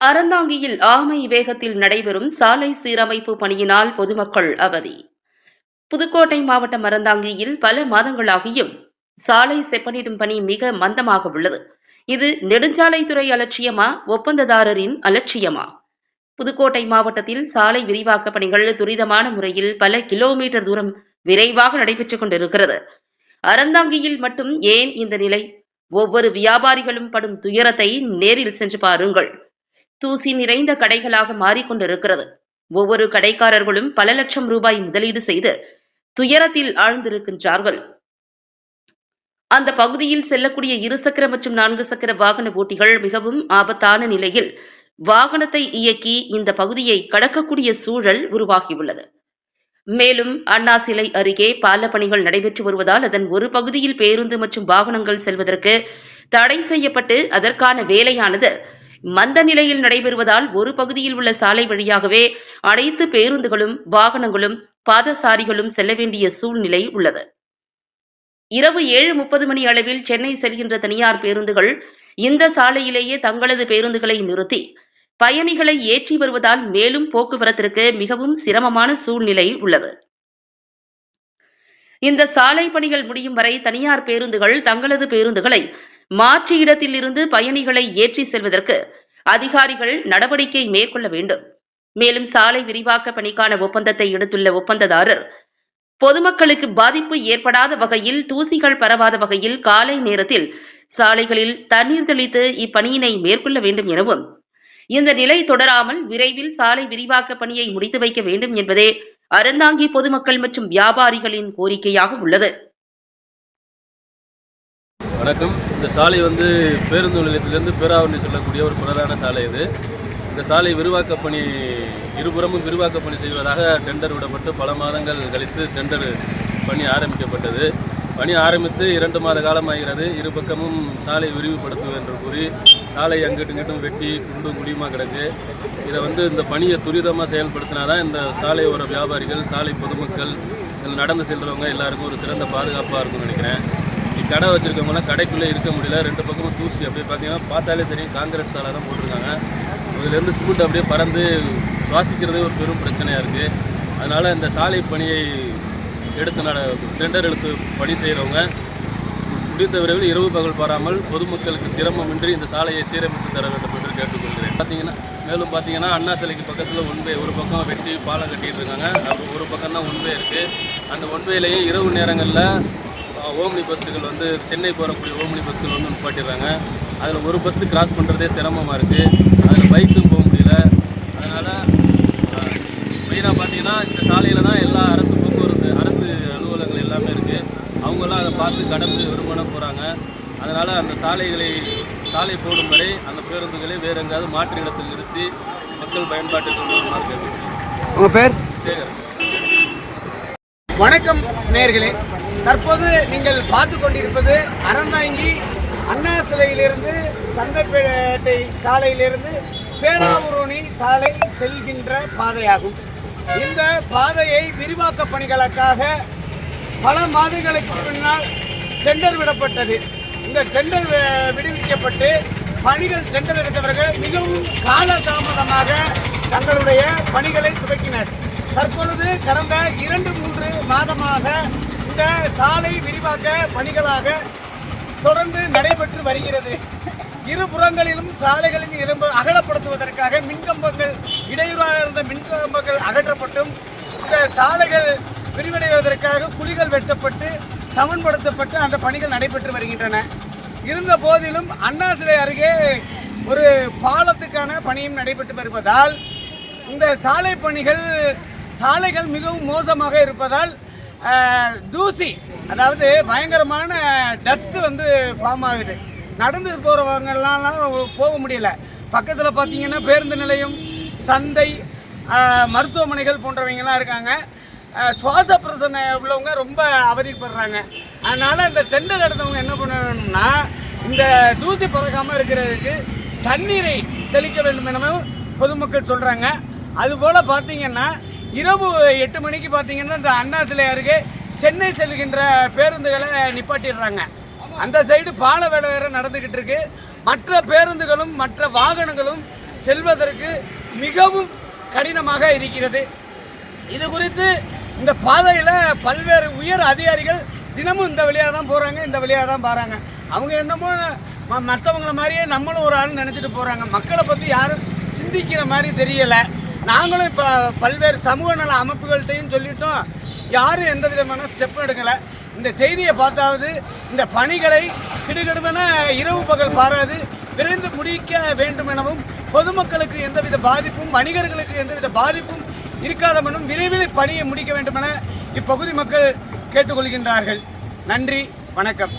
அறந்தாங்கியில் ஆமை வேகத்தில் நடைபெறும் சாலை சீரமைப்பு பணியினால் பொதுமக்கள் அவதி. புதுக்கோட்டை மாவட்டம் அறந்தாங்கியில் பல மாதங்களாகியும் சாலை செப்பனிடும் பணி மிக மந்தமாக உள்ளது. இது நெடுஞ்சாலைத்துறை அலட்சியமா ஒப்பந்ததாரரின் அலட்சியமா? புதுக்கோட்டை மாவட்டத்தில் சாலை விரிவாக்க பணிகள் துரிதமான முறையில் பல கிலோமீட்டர் தூரம் விரைவாக நடைபெற்றுக் கொண்டிருக்கிறது. அறந்தாங்கியில் மட்டும் ஏன் இந்த நிலை? ஒவ்வொரு வியாபாரிகளும் படும் துயரத்தை நேரில் சென்று பாருங்கள். தூசி நிறைந்த கடைகளாக மாறிக்கொண்டிருக்கிறது. ஒவ்வொரு கடைக்காரர்களும் பல லட்சம் ரூபாய் முதலீடு செய்து துயரத்தில் ஆழ்ந்திருக்கின்றார்கள். அந்த பகுதியில் செல்லக்கூடிய இருசக்கர மற்றும் நான்கு சக்கர வாகன ஓட்டிகள் மிகவும் ஆபத்தான நிலையில் வாகனத்தை இயக்கி இந்த பகுதியை கடக்கக்கூடிய சூழல் உருவாகியுள்ளது. மேலும் அண்ணா சிலை அருகே பால பணிகள் நடைபெற்று வருவதால் அதன் ஒரு பகுதியில் பேருந்து மற்றும் வாகனங்கள் செல்வதற்கு தடை செய்யப்பட்டு அதற்கான வேலையானது மந்த நிலையில் நடைபெறுவதால் ஒரு பகுதியில் உள்ள சாலை வழியாகவே அனைத்து பேருந்துகளும் வாகனங்களும் பாதசாரிகளும் செல்ல வேண்டிய சூழ்நிலை உள்ளது. இரவு ஏழு முப்பது மணி அளவில் சென்னை செல்கின்ற தனியார் பேருந்துகள் இந்த சாலையிலேயே தங்களது பேருந்துகளை நிறுத்தி பயணிகளை ஏற்றி வருவதால் மேலும் போக்குவரத்திற்கு மிகவும் சிரமமான சூழ்நிலை உள்ளது. இந்த சாலை பணிகள் முடியும் வரை தனியார் பேருந்துகள் தங்களது பேருந்துகளை மாற்று இடத்தில் இருந்து பயணிகளை ஏற்றி செல்வதற்கு அதிகாரிகள் நடவடிக்கை மேற்கொள்ள வேண்டும். மேலும் சாலை விரிவாக்க பணிக்கான ஒப்பந்தத்தை எடுத்துள்ள ஒப்பந்ததாரர் பொதுமக்களுக்கு பாதிப்பு ஏற்படாத வகையில் தூசிகள் பரவாத வகையில் காலை நேரத்தில் சாலைகளில் தண்ணீர் தெளித்து இப்பணியினை மேற்கொள்ள வேண்டும் எனவும் இந்த நிலை தொடராமல் விரைவில் சாலை விரிவாக்க பணியை முடித்து வைக்க வேண்டும் என்பதே அறந்தாங்கி பொதுமக்கள் மற்றும் வியாபாரிகளின் கோரிக்கையாக உள்ளது. வணக்கம். இந்த சாலை வந்து பேருந்து நிலையத்திலிருந்து பேராவணி சொல்லக்கூடிய ஒரு பிரதான சாலை இது. இந்த சாலை விரிவாக்க பணி இருபுறமும் விரிவாக்க பணி செய்வதாக டெண்டர் விடப்பட்டு பல மாதங்கள் கழித்து டெண்டர் பணி ஆரம்பிக்கப்பட்டது. பணி ஆரம்பித்து இரண்டு மாத காலமாகிறது இரு பக்கமும் சாலை விரிவுபடுத்துவது என்று கூறி சாலை அங்கிட்டு இங்கிட்டும் வெட்டி குண்டு குடியுமாக கிடக்கு. இதை வந்து இந்த பணியை துரிதமாக செயல்படுத்தினா தான் இந்த சாலையோர வியாபாரிகள் சாலை பொதுமக்கள் இதில் நடந்து செல்றவங்க எல்லாருக்கும் ஒரு சிறந்த பாதுகாப்பாக இருக்கும்னு நினைக்கிறேன். கடை வச்சுருக்கவங்களாம் கடைக்குள்ளே இருக்க முடியல. ரெண்டு பக்கமும் தூசி. அப்படியே பார்த்தீங்கன்னா பார்த்தாலே தெரியும் காங்கிரட் சாலை தான் போட்டிருக்காங்க. இதுலேருந்து சிமெண்ட் அப்படியே பறந்து சுவாசிக்கிறதே ஒரு பெரும் பிரச்சனையாக இருக்குது அதனால் இந்த சாலை பணியை எடுத்து நட டெண்டர் எடுத்து பணி செய்கிறவங்க முடிந்த விரைவில் இரவு பகல் பாராமல் பொதுமக்களுக்கு சிரமமின்றி இந்த சாலையை சீரமைத்து தர வேண்டும் என்று கேட்டுக்கொள்கிறேன். பார்த்தீங்கன்னா மேலும் பார்த்தீங்கன்னா அண்ணா சிலைக்கு பக்கத்தில் ஒன்வே ஒரு பக்கம் வெட்டி பாலம் கட்டிட்டு இருக்காங்க. அப்போ ஒரு பக்கம் தான் ஒன்வே இருக்குது அந்த ஒன்வேலையே இரவு நேரங்களில் ஓம்னி பஸ்ஸுகள் வந்து சென்னை போகக்கூடிய ஓம்னி பஸ்ஸுகள் வந்து நிப்பாட்டிடுறாங்க. அதில் ஒரு பஸ்ஸு கிராஸ் பண்ணுறதே சிரமமாக இருக்குது அதில் பைக்கும் போக முடியல. அதனால் மெயினாக பார்த்தீங்கன்னா இந்த சாலையில் தான் எல்லா அரசு போக்குவரத்து அரசு அலுவலகங்கள் எல்லாமே இருக்குது அவங்கெல்லாம் அதை பார்த்து கடந்து விரும்பணும் போகிறாங்க அதனால் அந்த சாலைகளை சாலை போடும் வரை அந்த பேருந்துகளை வேறு எங்காவது மாற்று இடத்தில் நிறுத்தி மக்கள் பயன்பாட்டிற்கு கொண்டு உங்கள் பேர்? சேகர். வணக்கம் நேர்களே. தற்போது நீங்கள் பார்த்து கொண்டிருப்பது அறந்தாங்கி அண்ணா சிலையிலிருந்து சந்தைப்பேட்டை சாலையிலிருந்து பேராவூரணி சாலை செல்கின்ற பாதையாகும். இந்த பாதையை விரிவாக்க பணிகளுக்காக பல மாதங்களுக்கு பின்னால் டெண்டர் விடப்பட்டது. இந்த டெண்டர் விடுவிக்கப்பட்டு பணிகள் டெண்டர் எடுத்தவர்கள் மிகவும் காலதாமதமாக தங்களுடைய பணிகளை துவக்கினர். தற்பொழுது கடந்த இரண்டு மூன்று மாதமாக இந்த சாலை விரிவாக்க பணிகளாக தொடர்ந்து நடைபெற்று வருகிறது. இரு புறங்களிலும் சாலைகளின் இரும்பு அகலப்படுத்துவதற்காக மின்கம்பங்கள் இடையூறாக இருந்த மின்கம்பங்கள் அகற்றப்பட்டும் இந்த சாலைகள் விரிவடைவதற்காக குழிகள் வெட்டப்பட்டு சமன்படுத்தப்பட்டு அந்த பணிகள் நடைபெற்று வருகின்றன. இருந்த போதிலும் அண்ணா சிலை அருகே ஒரு பாலத்துக்கான பணியும் நடைபெற்று வருவதால் இந்த சாலை பணிகள் சாலைகள் மிகவும் மோசமாக இருப்பதால் தூசி. அதாவது பயங்கரமான டஸ்ட் வந்து ஃபார்ம் ஆகுது. நடந்து போகிறவங்கலாம் போக முடியல. பக்கத்தில் பார்த்தீங்கன்னா பேருந்து நிலையம் சந்தை மருத்துவமனைகள் போன்றவங்கெல்லாம் இருக்காங்க. சுவாச பிரச்சனை உள்ளவங்க ரொம்ப அவதிப்படுறாங்க. அதனால் இந்த டெண்டர் எடுத்தவங்க என்ன பண்ணணும்னா இந்த தூசி பறக்காமல் இருக்கிறதுக்கு தண்ணீரை தெளிக்க வேண்டும் எனவும் பொதுமக்கள் சொல்கிறாங்க அதுபோல் பார்த்தீங்கன்னா இரவு எட்டு மணிக்கு பார்த்தீங்கன்னா இந்த அண்ணா சிலை அருகே சென்னை செல்கின்ற பேருந்துகளை நிப்பாட்டிடுறாங்க. அந்த சைடு பால வேலை வேறு நடந்துக்கிட்டு இருக்கு. மற்ற பேருந்துகளும் மற்ற வாகனங்களும் செல்வதற்கு மிகவும் கடினமாக இருக்கிறது. இது குறித்து இந்த பாதையில் பல்வேறு உயர் அதிகாரிகள் தினமும் இந்த வழியாக தான் போகிறாங்க இந்த வழியாக தான் பாருங்க அவங்க என்னமோ ம- மற்றவங்கள மாதிரியே நம்மளும் ஒரு ஆள் நினச்சிட்டு போகிறாங்க மக்களை பற்றி யாரும் சிந்திக்கிற மாதிரி தெரியலை. நாங்களும் இப்போ பல்வேறு சமூக நல அமைப்புகள்கிட்டையும் சொல்லிட்டோம். யாரும் எந்த விதமான ஸ்டெப் எடுக்கலை. இந்த செய்தியை பார்த்தாவது இந்த பணிகளை கிடுகிடுமென இரவு பகல் பாராது விரைந்து முடிக்க வேண்டும் எனவும் பொதுமக்களுக்கு எந்தவித பாதிப்பும் வணிகர்களுக்கு எந்தவித பாதிப்பும் இருக்காதவனும் விரைவில் பணியை முடிக்க வேண்டுமென இப்பகுதி மக்கள் கேட்டுக்கொள்கின்றார்கள். நன்றி வணக்கம்.